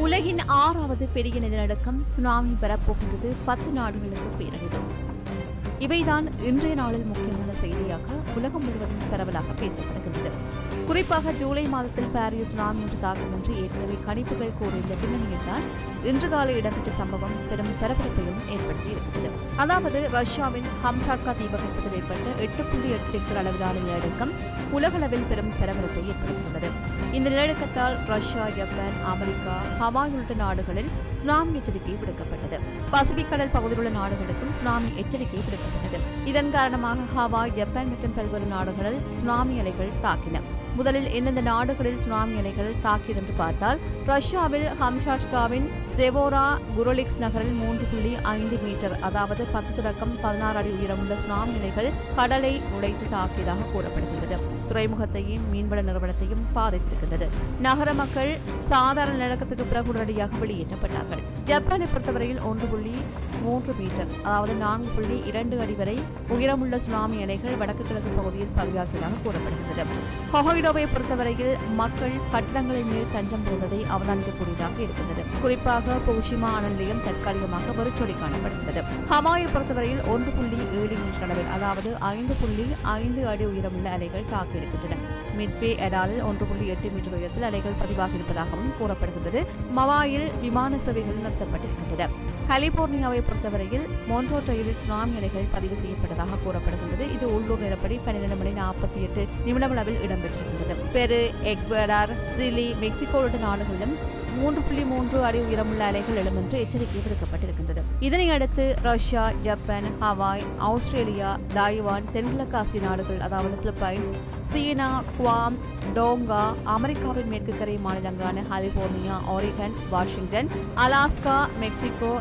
உலகின் ஆறாவது பெரிய நிலநடுக்கம் சுனாமி பெறப்போகின்றது பத்து நாடுகளுக்கு பேரழிவு இவைதான் இன்றைய நாளில் முக்கியமான செய்தியாக உலகம் முழுவதும் பரவலாக பேசப்படுகின்றது. குறிப்பாக ஜூலை மாதத்தில் பாரிஸ் சுனாமி என்று தாக்கும் என்று ஏற்கனவே கணிப்புகள் கூறியிருந்த பின்னணியில்தான் இன்று காலை இடம்பெற்ற சம்பவம் பெரும் பரபரப்பையும் ஏற்படுத்தியிருக்கிறது. அதாவது ரஷ்யாவின் ஹம்சாட்கா தீபகற்பத்தில் ஏற்பட்ட எட்டு புள்ளி எட்டு லிட்டர் அளவிலான நிலநடுக்கம் உலகளவில் பெரும் பரபரப்பை ஏற்படுத்தியுள்ளது. இந்த நிலநடுக்கத்தால் ரஷ்யா ஜப்பான் அமெரிக்கா ஹவாய் உள்ளிட்ட நாடுகளில் சுனாமி எச்சரிக்கை விடுக்கப்பட்டது. பசிபிக் கடல் பகுதியில் உள்ள நாடுகளுக்கும் சுனாமி எச்சரிக்கை விடுக்கப்பட்டது. இதன் காரணமாக ஹவாய் ஜப்பான் மற்றும் பல்வேறு நாடுகளில் சுனாமி அலைகள் தாக்கின. முதலில் எந்தெந்த நாடுகளில் சுனாமி அலைகள் தாக்கியது என்று பார்த்தால் ரஷ்யாவில் ஹம்ஷாட்காவின் செவோரா குரோலிக்ஸ் நகரில் மூன்று புள்ளி ஐந்து மீட்டர் அதாவது பத்து தொடக்கம் பதினாறு அடி உயரமுள்ள சுனாமி அலைகள் கடலை உடைத்து தாக்கியதாக கூறப்படுகிறது துறைமுகத்தையும் மீன்வள நிறுவனத்தையும் பாதித்திருக்கின்றது. நகர மக்கள் சாதாரண நிலக்கத்துக்கு பிறகு உடனடியாக வெளியேற்றப்பட்டார்கள். ஜப்பானை பொறுத்தவரையில் ஒன்று புள்ளி மூன்று மீட்டர் அதாவது நான்கு புள்ளி இரண்டு அடி வரை உயரமுள்ள சுனாமி அலைகள் வடக்கு கிழக்கு பகுதியில் பதிவாகியதாக கூறப்படுகிறது ஹொஹைடோவை பொறுத்தவரையில் மக்கள் கட்டிடங்களின் மேல் தஞ்சம் போவதை அவதானிக்கக்கூடியதாக இருக்கின்றது. குறிப்பாக புகுஷிமா அணு நிலையம் தற்காலிகமாக வெறிச்சொடி காணப்படுகிறது ஹவாயை பொறுத்தவரையில் ஒன்று புள்ளி ஏழு மீட்டர் அளவில் அதாவது ஐந்து புள்ளி ஐந்து அடி உயரமுள்ள அலைகள் தாக்கியிருக்கின்றன. மிட்பே எடாலில் ஒன்று புள்ளி எட்டு மீட்டர் உயரத்தில் அலைகள் பதிவாகியிருப்பதாகவும் கூறப்படுகின்றது. மவாயில் விமான சேவைகள் நிறுத்தப்பட்டிருக்கின்றன. கலிபோர்னியாவை பொறுத்தவரையில் மோன்ட்ரோட்டையில் சுனாமி அலைகள் பதிவு செய்யப்பட்டதாக கூறப்படுகின்றது. இது உள்ளூர் நேரப்படி பன்னிரண்டு மணி நாற்பத்தி எட்டு நிமிடம் அளவில் இடம்பெற்றிருக்கின்றது பெரு எக்வடார் சிலி மெக்சிகோ உள்ளிட்ட நாடுகளிலும் மூன்று புள்ளி மூன்று அடி உயரமுள்ள அலைகள் எழும் என்று எச்சரிக்கை விடுக்கப்பட்டிருக்கின்றது. இதனை அடுத்து Russia Japan Hawaii Australia Taiwan தென்கிழக்கு ஆசிய நாடுகள் அதாவது பிலிப்பைன்ஸ் சீனா குவாம் டோங்கா அமெரிக்காவின் மேற்கு கரை மாநிலங்களான California Oregon Washington Alaska Mexico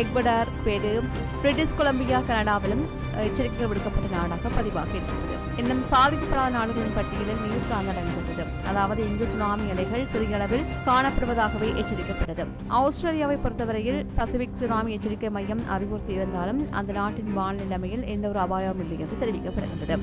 Ecuador Peru British Columbia கனடாவிலும் எச்சரிக்கைகள் விடுக்கப்பட்ட நாடாக பதிவாகி இருக்கிறது இன்னும் பாதிக்கப்படாத நாடுகளின் பட்டியலில் நியூசிலாந்து அடங்குகிறது. அதாவது இங்கு சுனாமி அலைகள் சிறிய அளவில் காணப்படுவதாகவே எச்சரிக்கப்பட்டது. ஆஸ்திரேலியாவை பொறுத்தவரையில் பசிபிக் சுனாமி எச்சரிக்கை மையம் அறிவுறுத்தி இருந்தாலும் அந்த நாட்டின் வானிலைமையில் எந்த ஒரு அபாயமும் இல்லை என்று தெரிவிக்கப்படுகின்றது.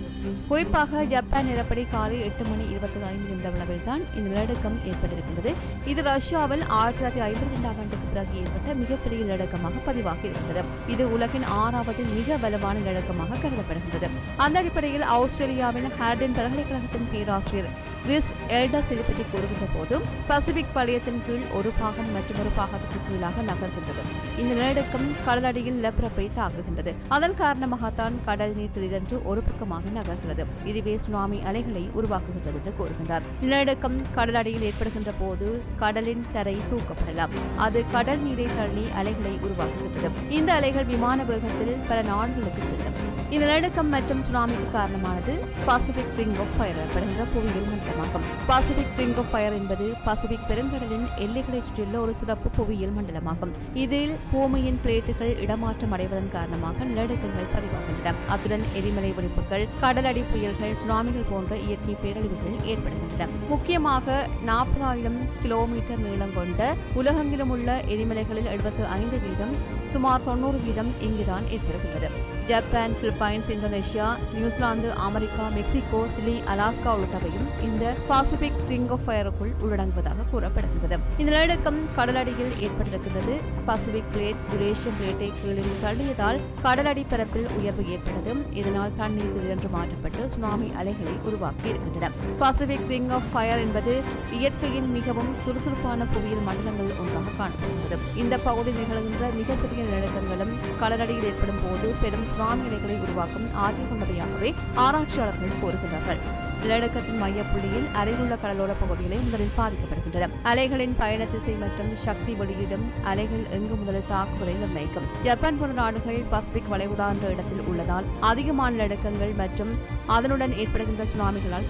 குறிப்பாக ஜப்பான் நிலப்படி காலை எட்டு மணி இருபத்தி ஐந்து நிமிடம் அளவில் தான் இந்த நிலநடுக்கம் ஏற்பட்டிருக்கின்றது. இது ரஷ்யாவில் ஆயிரத்தி தொள்ளாயிரத்தி ஐம்பத்தி ரெண்டாம் ஆண்டுக்கு பிறகு ஏற்பட்ட மிகப்பெரிய நிலநடுக்கமாக பதிவாகி இருக்கின்றது இது உலகின் ஆறாவது மிக வலுவான இழக்கமாக கருதப்படுகின்றது. அந்த அடிப்படையில் ஆஸ்திரேலியாவின் ஹார்டின் பல்கலைக்கழகத்தின் பேராசிரியர் கிறிஸ் எல்டஸ் இது பற்றி கூறுகின்ற போது பசிபிக் வலயத்தின் கீழ் ஒரு பாகம் மற்றும் ஒரு பாகத்திற்கு கீழாக நகர்கின்றது. இந்த நிலநடுக்கம் கடலடியில் நிலப்பரப்பை தாக்குகின்றது. அதன் காரணமாகத்தான் கடல் நீர் திடீரென்று ஒரு பக்கமாக நகர்கிறது. இதுவே சுனாமி அலைகளை உருவாக்குகின்றது என்று கூறுகின்றார். நிலநடுக்கம் கடலடியில் ஏற்படுகின்ற போது கடலின் கரை தூக்கப்படலாம். அது கடல் நீரை தள்ளி அலைகளை உருவாக்கும் உருவாக்குகின்றது இந்த அலைகள் விமான வேகத்தில் பல நாடுகளுக்கு செல்லும். இந்த நடுக்கம் மற்றும் சுனாமிக்கு காரணமானது பசிபிக் ரிங் ஆஃப் ஃபயர் எனப்படுகின்ற புவியியல் மண்டலமாகும். பசிபிக் ரிங் ஆஃப் ஃபயர் என்பது பசிபிக் பெருங்கடலின் எல்லைகளை சுற்றியுள்ள ஒரு சிறப்பு புவியியல் மண்டலமாகும். இதில் பூமியின் பிளேட்டுகள் இடமாற்றம் அடைவதன் காரணமாக நிலநடுக்கங்கள் பதிவாகின்றன. அத்துடன் எரிமலை வெடிப்புகள் கடலடி புயல்கள் சுனாமிகள் போன்ற இயற்கை பேரழிவுகள் ஏற்படுகின்றன. முக்கியமாக நாற்பதாயிரம் கிலோமீட்டர் நீளம் கொண்ட உலகெங்கிலும் உள்ள எரிமலைகளில் எழுபத்து ஐந்து வீதம் சுமார் தொண்ணூறு வீதம் இங்குதான் ஏற்படுகின்றது. Japan Philippines Indonesia New Zealand America Mexico Chile Alaska உள்ளிட்டவையும் இந்த பாசிபிக் ரிங் ஆஃப் ஃபயருக்குள் உள்ளடங்குவதாக கூறப்படுகின்றது. இந்த நிலநடுக்கம் கடலடியில் ஏற்பட்டிருக்கிறது பசிபிக் பிளேட் யுரேஷியன் பிளேட்டை கீழில் தள்ளியதால் கடலடி பரப்பில் உயர்வு ஏற்பட்டது. இதனால் தண்ணீர் திடீரென்று மாற்றப்பட்டு சுனாமி அலைகளை உருவாக்கி இருக்கின்றன. பசிபிக் ரிங் ஆஃப் ஃபயர் என்பது இயற்கையின் மிகவும் சுறுசுறுப்பான புவியியல் மண்டலங்கள் ஒன்றாக காணப்படுகிறது. இந்த பகுதியில் நிகழ்கின்ற மிக சிறிய நிலநடுக்கங்களும் கடலடியில் ஏற்படும் போது பெரும் சுனாமி அலைகளை உருவாக்கும் ஆற்றல் கொண்டவையாகவே ஆராய்ச்சியாளர்கள் கூறுகிறார்கள் நிலநடுக்கத்தின் மையப்புள்ளியில் அருகிலுள்ள கடலோர பகுதிகளை முதலில் பாதிக்கப்படுகின்றன. அலைகளின் பயண திசை மற்றும் சக்தி வெளியிடும் அலைகள் எங்கு முதலில் தாக்குவதை நிர்ணயிக்கும். ஜப்பான் போன்ற நாடுகள் பசிபிக் வளைகுடா என்ற இடத்தில் உள்ளதால் அதிகமான நிலநடுக்கங்கள் மற்றும் அதனுடன் ஏற்படுகின்ற சுனாமிகளால்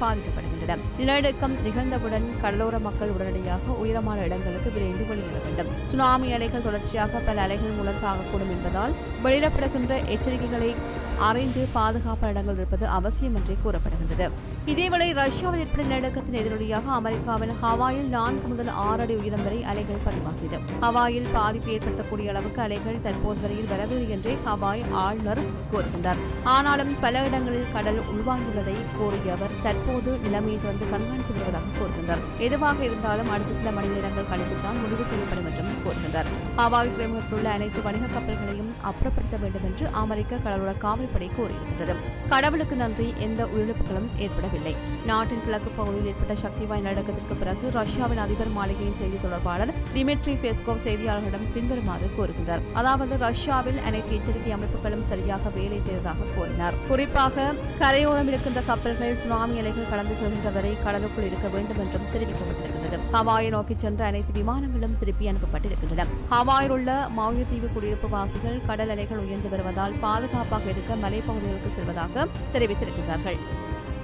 வருகின்றன நிலநடுக்கம் நிகழ்ந்தவுடன் கடலோர மக்கள் உடனடியாக உயரமான இடங்களுக்கு விரைந்து வெளியேற வேண்டும். சுனாமி அலைகள் தொடர்ச்சியாக பல அலைகள் மூலம் தாக்கக்கூடும் என்பதால் வெளியிடப்படுகின்ற எச்சரிக்கைகளை அறிந்து பாதுகாப்பான இடங்கள் இருப்பது அவசியம் என்றே கூறப்படுகின்றது. இதேவேளை ரஷ்யாவில் ஏற்பட்ட நிலநடுக்கத்தின் எதிரொலியாக அமெரிக்காவின் ஹவாயில் நான்கு முதல் ஆறு அடி உயரம் வரை அலைகள் பதிவாகியது. ஹவாயில் பாதிப்பு ஏற்படுத்தக்கூடிய அளவுக்கு அலைகள் தற்போது வரையில் வரவில்லை என்றே ஹவாய் ஆளுநர் கூறுகின்றார். ஆனாலும் பல இடங்களில் கடல் உள்வாங்கியுள்ளதை கூறிய அவர் தற்போது நிலைமையை தொடர்ந்து கண்காணித்து வருவதாக கூறுகின்றார். எதுவாக இருந்தாலும் அடுத்த சில மணி நேரங்கள் கழித்துத்தான் முடிவு செய்யப்படும் கோருகின்றனர் ஹவாய் துறைமுகத்தில் உள்ள அனைத்து வணிக கப்பல்களையும் அப்புறப்படுத்த வேண்டும் என்று அமெரிக்க கடலோர காவல்படை கூறியிருக்கிறது கடவுளுக்கு நன்றி. எந்த உயிரிழப்புகளும் ஏற்படவில்லை. நாட்டின் கிழக்கு பகுதியில் ஏற்பட்ட சக்தி வாய்ந்த நடக்கத்திற்கு பிறகு ரஷ்யாவின் அதிபர் மாளிகையின் செய்தி தொடர்பாளர் டிமிட்ரி பெஸ்கோவ் செய்தியாளர்களிடம் பின்வருமாறு கூறுகின்றார். அதாவது ரஷ்யாவில் அனைத்து எச்சரிக்கை அமைப்புகளும் சரியாக வேலை செய்ததாக கூறினார். குறிப்பாக கரையோரம் இருக்கின்ற கப்பல்கள் சுனாமி அலைகள் கடந்து செல்கின்ற வரை கடலுக்குள் இருக்க வேண்டும் என்றும் தெரிவிக்கப்பட்டிருக்கிறது. ஹவாயை நோக்கி சென்ற அனைத்து விமானங்களும் திருப்பி அனுப்பப்பட்டிருக்கின்றன. ஹவாயில் உள்ள மௌய தீவு குடியிருப்பு வாசிகள் கடல் அலைகள் உயர்ந்து வருவதால் பாதுகாப்பாக இருக்க மலைப்பகுதிகளுக்கு செல்வதாக தெரிவித்திருக்கிறார்கள்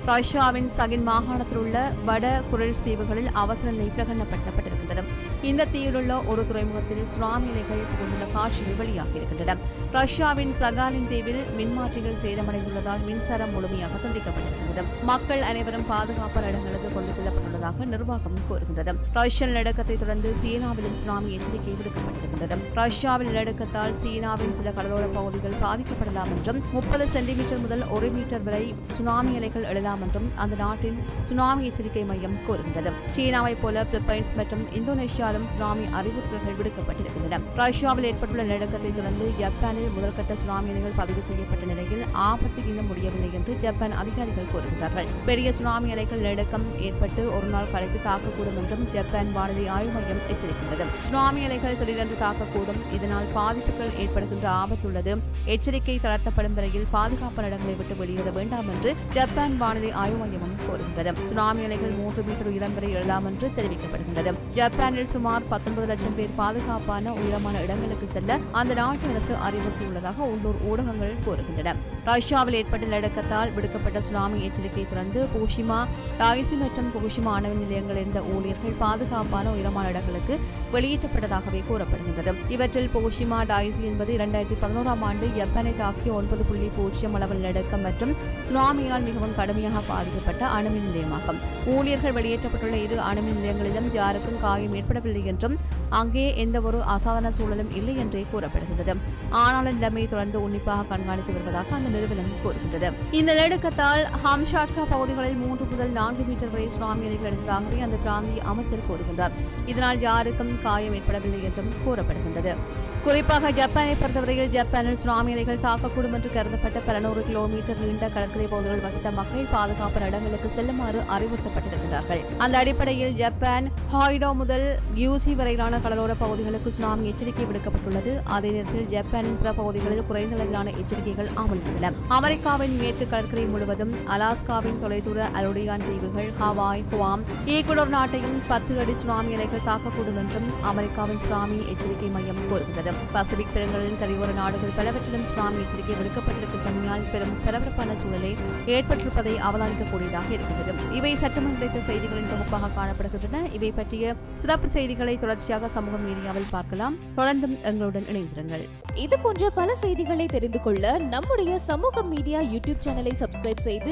ரஷ்யாவின் சகின் மாகாணத்தில் உள்ள வட குரல்ஸ் தீவுகளில் அவசர நிலை பிரகடனப்படுத்தப்பட்டிருக்கின்றது. இந்த தீவிலுள்ள ஒரு துறைமுகத்தில் சுனாமி அலைகள் புகுந்துள்ள காட்சிகள் வெளியாகியிருக்கின்றன. ரஷ்யாவின் சகாலின் தீவில் மின்மாற்றிகள் சேதமடைந்துள்ளதால் மின்சாரம் முழுமையாக துண்டிக்கப்பட்டிருக்கிறது மக்கள் அனைவரும் பாதுகாப்பான இடங்களுக்கு கொண்டு செல்லப்பட்டுள்ளதாக நிர்வாகம் கூறுகின்றது. ரஷ்ய நிலநடுக்கத்தை தொடர்ந்து சீனாவிலும் சுனாமி எச்சரிக்கை விடுக்கப்பட்டிருக்கின்றது. ரஷ்யாவில் நிலநடுக்கத்தால் சீனாவின் சில கடலோர பகுதிகள் பாதிக்கப்படலாம் என்றும் முப்பது சென்டிமீட்டர் முதல் ஒரு மீட்டர் வரை சுனாமி அலைகள் எழலாம் என்றும் அந்த நாட்டின் சுனாமி எச்சரிக்கை மையம் கூறுகின்றது. சீனாவைப் போல பிலிப்பைன்ஸ் மற்றும் இந்தோனேஷியாவிலும் சுனாமி அறிவிப்புகள் விடுக்கப்பட்டிருக்கின்றன. ரஷ்யாவில் ஏற்பட்டுள்ள நிலநடுக்கத்தை தொடர்ந்து ஜப்பானில் முதல்கட்ட சுனாமி அலைகள் பதிவு செய்யப்பட்ட நிலையில் ஆபத்து இன்னும் முடியவில்லை என்று ஜப்பான் அதிகாரிகள் தெரிவித்திருந்தார்கள் பெரிய சுனாமி அலைகள் நடுக்கம் ஏற்பட்டு ஒரு நாள் கழித்து தாக்கக்கூடும் என்றும் ஜப்பான் வானிலை ஆய்வு மையம் எச்சரிக்கின்றது. சுனாமி அலைகள் திடீரென்று தாக்கக்கூடும். இதனால் பாதிப்புகள் ஏற்படுகின்ற ஆபத்துள்ளது எச்சரிக்கை தளர்த்தப்படும் வரையில் பாதுகாப்பு இடங்களை விட்டு வெளியேற வேண்டாம் என்று ஜப்பான் வானிலை ஆய்வு மையமும் கோருகின்றது. சுனாமி அலைகள் மூன்று மீட்டர் உயரம் வரை எழலாம் என்று தெரிவிக்கப்படுகின்றது. ஜப்பானில் சுமார் பத்தொன்பது லட்சம் பேர் பாதுகாப்பான உயரமான இடங்களுக்கு செல்ல அந்த நாட்டு அரசு அறிவுறுத்தியுள்ளதாக உள்ளூர் ஊடகங்கள் கூறுகின்றன. ரஷ்யாவில் ஏற்பட்ட நடுக்கத்தால் விடுக்கப்பட்ட சுனாமி எச்சரிக்கை தொடர்ந்து பூஷிமா டாய்சி மற்றும் புகுஷிமா அணு நிலையங்களில் இருந்த ஊழியர்கள் பாதுகாப்பான உயரமான இடங்களுக்கு வெளியேற்றப்பட்டதாகவே கூறப்படுகின்றது. இவற்றில் புகுஷிமா டாய்சி என்பது இரண்டாயிரத்தி பதினோராம் ஆண்டு ஜப்பானை தாக்கிய ஒன்பது புள்ளி பூஜ்ஜியம் அளவு நடுக்கம் மற்றும் சுனாமியால் மிகவும் கடுமையாக பாதிக்கப்பட்ட அணுமின் நிலையமாகும். ஊழியர்கள் வெளியேற்றப்பட்டுள்ள இரு அணுமின் நிலையங்களிலும் யாருக்கும் காயம் ஏற்படவில்லை என்றும் அங்கே எந்த ஒரு அசாதாரண சூழலும் இல்லை என்றே கூறப்படுகின்றது. ஆனால் நிலைமையை தொடர்ந்து உன்னிப்பாக கண்காணித்து வருவதாக அந்த நிறுவனம் கூறுகின்றது. இந்த நிலநடுக்கத்தால் ஹம்ஷாட்கா பகுதிகளில் மூன்று முதல் நான்கு மீட்டர் வரை சுனாமி அலைகள் எடுத்ததாகவே அந்த பிராந்திய அமைச்சர் கூறுகின்றார். இதனால் யாருக்கும் காயம் ஏற்படவில்லை என்றும் கூறப்படுகின்றது. குறிப்பாக ஜப்பானை பொறுத்தவரையில் ஜப்பானில் சுனாமி அலைகள் தாக்கக்கூடும் என்று கருதப்பட்ட பல நூறு கிலோமீட்டர் நீண்ட கடற்கரை பகுதிகள் வசித்த மக்கள் பாதுகாப்பு இடங்களுக்கு செல்லுமாறு அறிவுறுத்தப்பட்டிருக்கிறார்கள் அந்த அடிப்படையில் ஜப்பான் ஹாய்டோ முதல் யூசி வரையிலான கடலோர பகுதிகளுக்கு சுனாமி எச்சரிக்கை விடுக்கப்பட்டுள்ளது. அதே நேரத்தில் ஜப்பானின் பிற பகுதிகளில் குறைந்த அளவிலான எச்சரிக்கைகள் அமலில் உள்ளன அமெரிக்காவின் மேற்கு கடற்கரை முழுவதும் அலா அலாஸ்காவின் தொலைதூர அலோடியான் தீவுகள் ஹவாய் குவாம் ஈக்குடர் நாட்டையும் பத்து அடி சுனாமி அலைகள் தாக்கக்கூடும் என்றும் அமெரிக்காவின் சுனாமி எச்சரிக்கை மையம் கூறுகிறது. பசிபிக் பெருங்கடலின் கரையோர நாடுகள் பலவற்றிலும் சுனாமி எச்சரிக்கை விடுக்கப்பட்டிருக்கின்றமையால் பெரும் பரபரப்பான சூழலை ஏற்பட்டிருப்பதை அவதானிக்கக்கூடியதாக இருக்கிறது. இவை சட்டமன்ற கிடைத்த செய்திகளின் தொகுப்பாக காணப்படுகின்றன. இவை பற்றிய சிறப்பு செய்திகளை தொடர்ச்சியாக சமூக மீடியாவில் பார்க்கலாம். தொடர்ந்தும் எங்களுடன் இணைந்திருங்கள். இது போன்ற பல செய்திகளை தெரிந்து கொள்ள நம்முடைய சமூக மீடியா யூடியூப் சேனலை சப்ஸ்கிரைப் செய்து